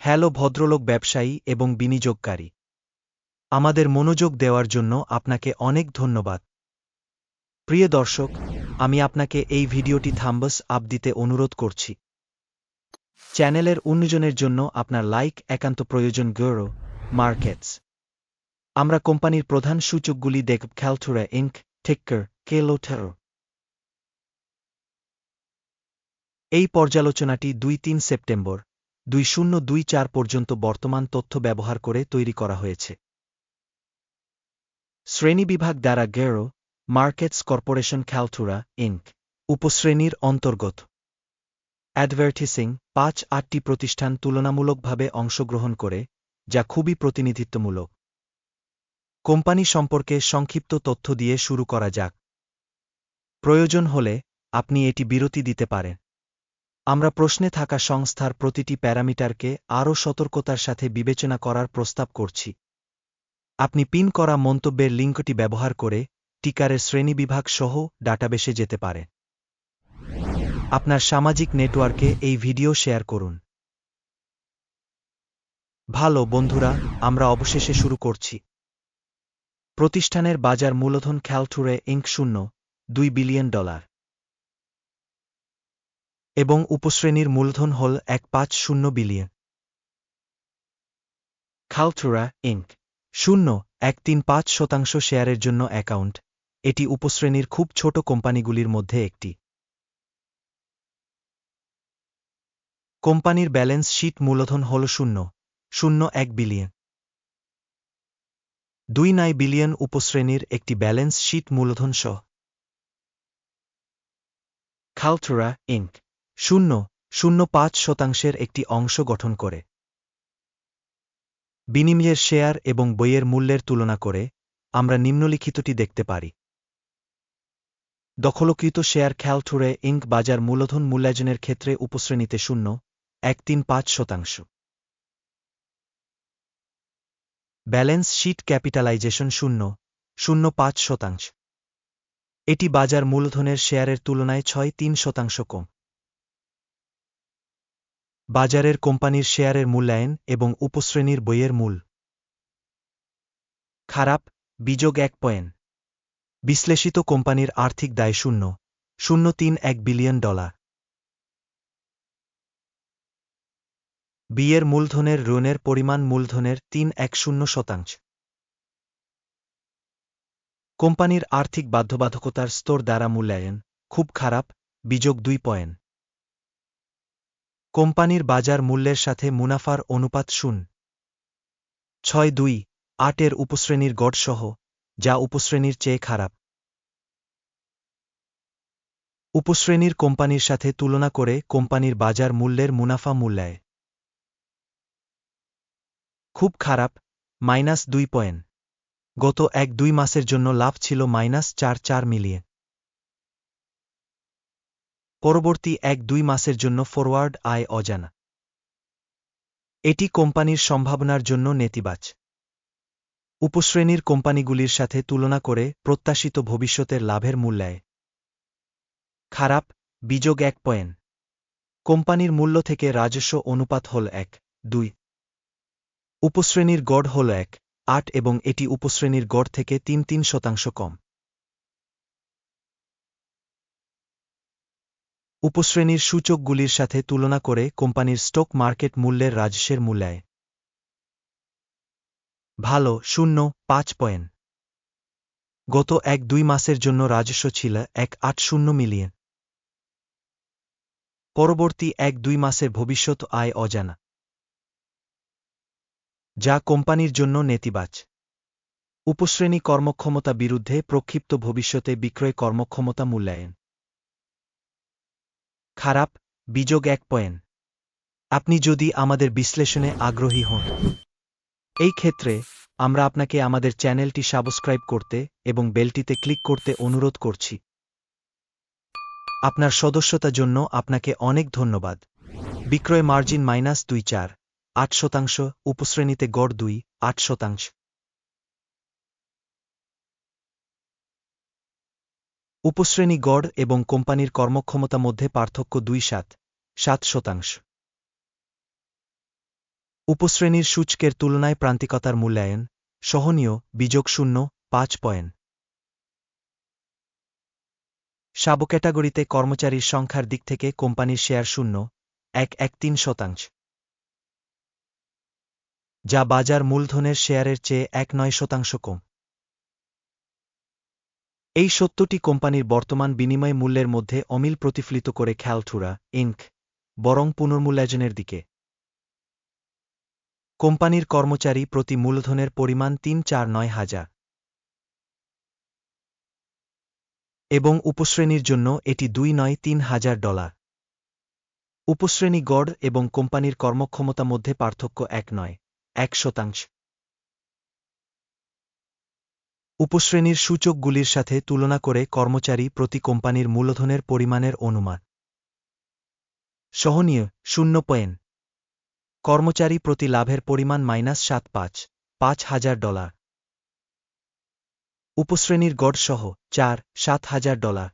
Hello ভদ্রলোক ব্যবসায়ী এবং বিনিয়োগকারী। আমাদের মনোযোগ দেওয়ার জন্য আপনাকে অনেক ধন্যবাদ। প্রিয় দর্শক, আমি আপনাকে এই ভিডিওটি থাম্বস আপ দিতে অনুরোধ করছি। চ্যানেলের উন্নয়নের জন্য আপনার লাইক একান্ত প্রয়োজন গৌরো মার্কেটস। আমরা কোম্পানির প্রধান সূচকগুলি দেখ খেলথুরা ইঙ্ক টেক্কার কেলোটার এই পর্যালোচনাটি দুই তিন সেপ্টেম্বর। দুই শূন্য দুই চার পর্যন্ত বর্তমান তথ্য ব্যবহার করে তৈরি করা হয়েছে। শ্রেণীবিভাগ দ্বারা গেরো মার্কেটস কর্পোরেশন খেলথুরা ইঙ্ক উপশ্রেণীর অন্তর্গত। অ্যাডভার্টিসিং পাঁচ আটটি প্রতিষ্ঠান তুলনামূলকভাবে অংশগ্রহণ করে, যা খুবই প্রতিনিধিত্বমূলক। কোম্পানি সম্পর্কে সংক্ষিপ্ত তথ্য দিয়ে শুরু করা যাক। প্রয়োজন হলে আপনি এটি বিরতি দিতে পারেন। আমরা প্রশ্নে থাকা সংস্থার প্রতিটি প্যারামিটারকে আরও সতর্কতার সাথে বিবেচনা করার প্রস্তাব করছি। আপনি পিন করা মন্তব্যের লিঙ্কটি ব্যবহার করে টিকারের শ্রেণীবিভাগ সহ ডাটাবেসে যেতে পারে আপনার সামাজিক নেটওয়ার্কে এই ভিডিও শেয়ার করুন। ভালো বন্ধুরা, আমরা অবশেষে শুরু করছি। প্রতিষ্ঠানের বাজার মূলধন খেলঠুরে ইঙ্ক শূন্য, দুই বিলিয়ন ডলার। এবং উপশ্রেণীর মূলধন হল এক পাঁচ শূন্য বিলিয়ন। খালথুরা ইঙ্ক শূন্য, এক তিন পাঁচ শতাংশ শেয়ারের জন্য অ্যাকাউন্ট। এটি উপশ্রেণীর খুব ছোট কোম্পানিগুলির মধ্যে একটি। কোম্পানির ব্যালেন্স শীট মূলধন হল শূন্য শূন্য এক বিলিয়ন। দুই নয় বিলিয়ন উপশ্রেণীর একটি ব্যালেন্স শীট মূলধন সহ। খালথুরা ইঙ্ক শূন্য শূন্য পাঁচ শতাংশের একটি অংশ গঠন করে। বিনিময়ের শেয়ার এবং বইয়ের মূল্যের তুলনা করে আমরা নিম্নলিখিতটি দেখতে পারি। দখলকৃত শেয়ার খেলঠুরে ইঙ্ক বাজার মূলধন মূল্যায়নের ক্ষেত্রে উপশ্রেণীতে শূন্য, এক তিন পাঁচ শতাংশ। ব্যালেন্স শিট ক্যাপিটালাইজেশন শূন্য শূন্য পাঁচ শতাংশ। এটি বাজার মূলধনের শেয়ারের তুলনায় ছয় তিন শতাংশ কম। বাজারের কোম্পানির শেয়ারের মূল্যায়ন এবং উপশ্রেণীর বইয়ের মূল। খারাপ, বিযোগ এক পয়েন্ট। বিশ্লেষিত কোম্পানির আর্থিক দায় শূন্য শূন্য তিন এক বিলিয়ন ডলার। বিয়ের মূলধনের ঋণের পরিমাণ মূলধনের তিন এক শূন্য শতাংশ। কোম্পানির আর্থিক বাধ্যবাধকতার স্তর দ্বারা মূল্যায়ন, খুব খারাপ, বিযোগ দুই পয়েন্ট। কোম্পানির বাজার মূল্যের সাথে মুনাফার অনুপাত শূন্য। ছয় দুই, আটের উপশ্রেণীর গড় সহ যা উপশ্রেণীর চেয়ে খারাপ। উপশ্রেণীর কোম্পানির সাথে তুলনা করে কোম্পানির বাজার মূল্যের মুনাফা মূল্যায়। খুব খারাপ, মাইনাস দুই পয়েন্ট। গত এক দুই মাসের জন্য লাভ ছিল মাইনাস চার চার মিলিয়ন। পরবর্তী এক দুই মাসের জন্য ফরওয়ার্ড আয় অজানা। এটি কোম্পানির সম্ভাবনার জন্য নেতিবাচ। উপশ্রেণীর কোম্পানিগুলির সাথে তুলনা করে প্রত্যাশিত ভবিষ্যতের লাভের মূল্যায় খারাপ, বিযোগ এক পয়েন্ট। কোম্পানির মূল্য থেকে রাজস্ব অনুপাত হল এক, দুই। উপশ্রেণীর গড় হল এক, আট এবং এটি উপশ্রেণীর গড় থেকে তিন তিন শতাংশ কম। উপশ্রেণীর সূচকগুলির সাথে তুলনা করে কোম্পানির স্টক মার্কেট মূল্যের রাজস্বের মূল্যায়। ভালো, শূন্য, পাঁচ পয়েন্ট। গত এক দুই মাসের জন্য রাজস্ব ছিল এক আট শূন্য মিলিয়ন। পরবর্তী এক দুই মাসের ভবিষ্যৎ আয় অজানা। যা কোম্পানির জন্য নেতিবাচ। উপশ্রেণী কর্মক্ষমতা বিরুদ্ধে প্রক্ষিপ্ত ভবিষ্যতে বিক্রয় কর্মক্ষমতা মূল্যায়ন। খারাপ বিযোগ এক পয়েন্ট। আপনি যদি আমাদের বিশ্লেষণে আগ্রহী হন। এই ক্ষেত্রে, আমরা আপনাকে আমাদের চ্যানেলটি সাবস্ক্রাইব করতে এবং বেলটিতে ক্লিক করতে অনুরোধ করছি। আপনার সদস্যতা জন্য আপনাকে অনেক ধন্যবাদ। বিক্রয় মার্জিন মাইনাস দুই চার, আট শতাংশ, উপশ্রেণীতে গড় দুই, আট শতাংশ। উপশ্রেণী গড় এবং কোম্পানির কর্মক্ষমতা মধ্যে পার্থক্য দুই সাত সাত শতাংশ। উপশ্রেণীর সূচকের তুলনায় প্রান্তিকতার মূল্যায়ন, সহনীয়, বিযোগ শূন্য, পাঁচ পয়েন্ট। সাব ক্যাটাগরিতে কর্মচারীর সংখ্যার দিক থেকে কোম্পানির শেয়ার শূন্য, এক এক তিন শতাংশ। যা বাজার মূলধনের শেয়ারের চেয়ে এক নয় শতাংশ কম। এই সত্যটি কোম্পানির বর্তমান বিনিময় মূল্যের মধ্যে অমিল প্রতিফলিত করে খেয়ালঠুরা ইনক বরং পুনর্মূল্যায়নের দিকে। কোম্পানির কর্মচারী প্রতি মূলধনের পরিমাণ তিন চার নয় হাজার। এবং উপশ্রেণীর জন্য এটি দুই নয় তিন হাজার ডলার। উপশ্রেণী গড় এবং কোম্পানির কর্মক্ষমতা মধ্যে পার্থক্য এক নয়, এক শতাংশ। উপশ্রেণীর সূচকগুলির সাথে তুলনা করে কর্মচারী প্রতি কোম্পানির মূলধনের পরিমাণের অনুমান। সহনীয়, শূন্য পয়েন্ট। কর্মচারী প্রতি লাভের পরিমাণ মাইনাস সাত পাঁচ পাঁচ হাজার ডলার। উপশ্রেণীর গড় সহ, চার, সাত হাজার ডলার।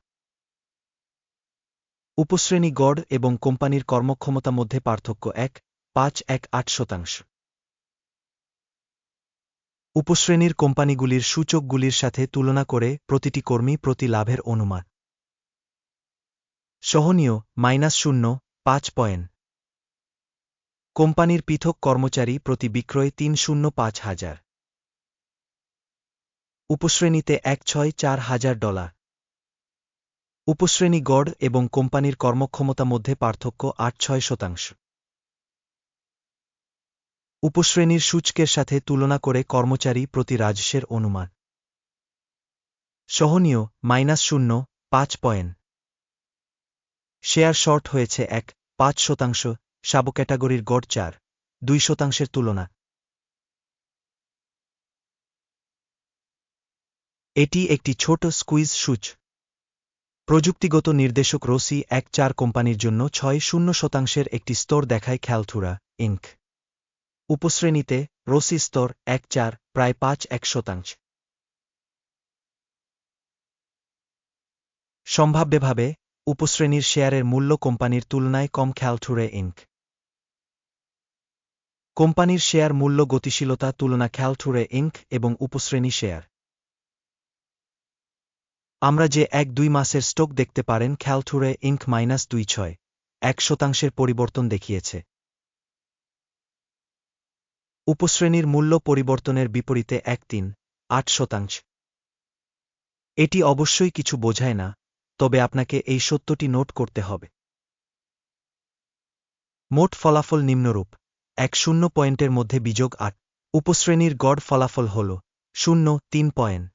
উপশ্রেণী গড় এবং কোম্পানির কর্মক্ষমতা মধ্যে পার্থক্য এক, পাঁচ এক আট শতাংশ। উপশ্রেণীর কোম্পানিগুলির সূচকগুলির সাথে তুলনা করে প্রতিটি কর্মী প্রতি লাভের অনুমান। সহনীয়, মাইনাস শূন্য, পাঁচ পয়েন্ট। কোম্পানির পৃথক কর্মচারী প্রতি বিক্রয় তিন শূন্য পাঁচ হাজার। উপশ্রেণীতে এক ছয় চার হাজার ডলার। উপশ্রেণী গড় এবং কোম্পানির কর্মক্ষমতা মধ্যে পার্থক্য আট ছয় শতাংশ। উপশ্রেণীর সূচকের সাথে তুলনা করে কর্মচারী প্রতি রাজস্বের অনুমান। সহনীয়, মাইনাস শূন্য, পাঁচ পয়েন্ট। শেয়ার শর্ট হয়েছে এক, পাঁচ শতাংশ সাব ক্যাটাগরির গড় চার, দুই শতাংশের তুলনা। এটি একটি ছোট স্কুইজ সূচ। প্রযুক্তিগত নির্দেশক রসি এক চার কোম্পানির জন্য ছয় শূন্য শতাংশের একটি স্তর দেখায় খেয়ালথুরা ইঙ্ক উপশ্রেণীতে রসি স্তর এক চার, প্রায় পাঁচ, এক শতাংশ। সম্ভাব্যভাবে উপশ্রেণীর শেয়ারের মূল্য কোম্পানির তুলনায় কম খেয়ালঠুরে ইঙ্ক কোম্পানির শেয়ার মূল্য গতিশীলতা তুলনা খেয়ালঠুরে ইঙ্ক এবং উপশ্রেণী শেয়ার। আমরা যে এক দুই মাসের স্টক দেখতে পারেন খেয়ালঠুরে ইঙ্ক মাইনাস দুই ছয়, এক শতাংশের পরিবর্তন দেখিয়েছে। উপশ্রেণীর মূল্য পরিবর্তনের বিপরীতে এক তিন, আট শতাংশ। এটি অবশ্যই কিছু বোঝায় না, তবে আপনাকে এই সত্যটি নোট করতে হবে। মোট ফলাফল নিম্নরূপ। এক শূন্য পয়েন্টের মধ্যে বিযোগ আট, উপশ্রেণীর গড় ফলাফল হল শূন্য, তিন পয়েন্ট।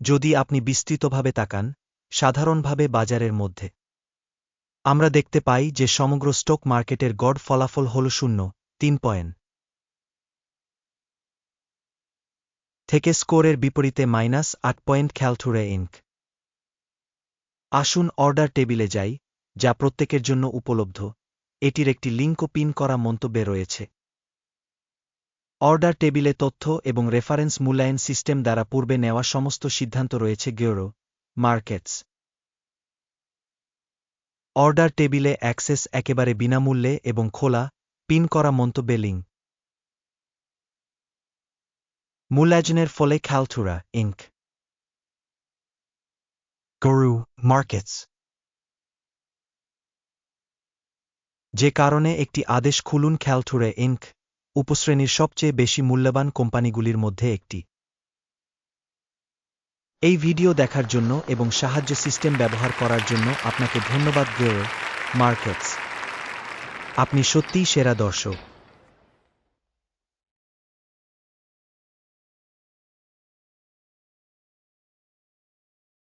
যদি আপনি বিস্তৃতভাবে তাকান, সাধারণভাবে বাজারের মধ্যে আমরা দেখতে পাই যে সমগ্র স্টক মার্কেটের গড় ফলাফল হল শূন্য, তিন পয়েন্ট। থেকে স্কোরের বিপরীতে মাইনাস আট পয়েন্ট খেয়ালঠুরে ইঙ্ক আসুন অর্ডার টেবিলে যাই, যা প্রত্যেকের জন্য উপলব্ধ। এটির একটি লিঙ্কও পিন করা মন্তব্যে রয়েছে। অর্ডার টেবিলে তথ্য এবং রেফারেন্স মূল্যায়ন সিস্টেম দ্বারা পূর্বে নেওয়া সমস্ত সিদ্ধান্ত রয়েছে গেরো, মার্কেটস। অর্ডার টেবিলে অ্যাক্সেস একেবারে বিনামূল্যে এবং খোলা, পিন করা মন্তব্যে লিঙ্ক। মূল্যায়নের ফলে খেয়ালঠুরা ইঙ্ক গরু, মার্কেটস। যে কারণে একটি আদেশ খুলুন খেয়ালঠুরে ইঙ্ক উপশ্রেণীর সবচেয়ে বেশি মূল্যবান কোম্পানিগুলির মধ্যে একটি। এই ভিডিও দেখার জন্য এবং সাহায্য সিস্টেম ব্যবহার করার জন্য আপনাকে ধন্যবাদ গেরো মার্কেটস। আপনি সত্যিই সেরা দর্শক।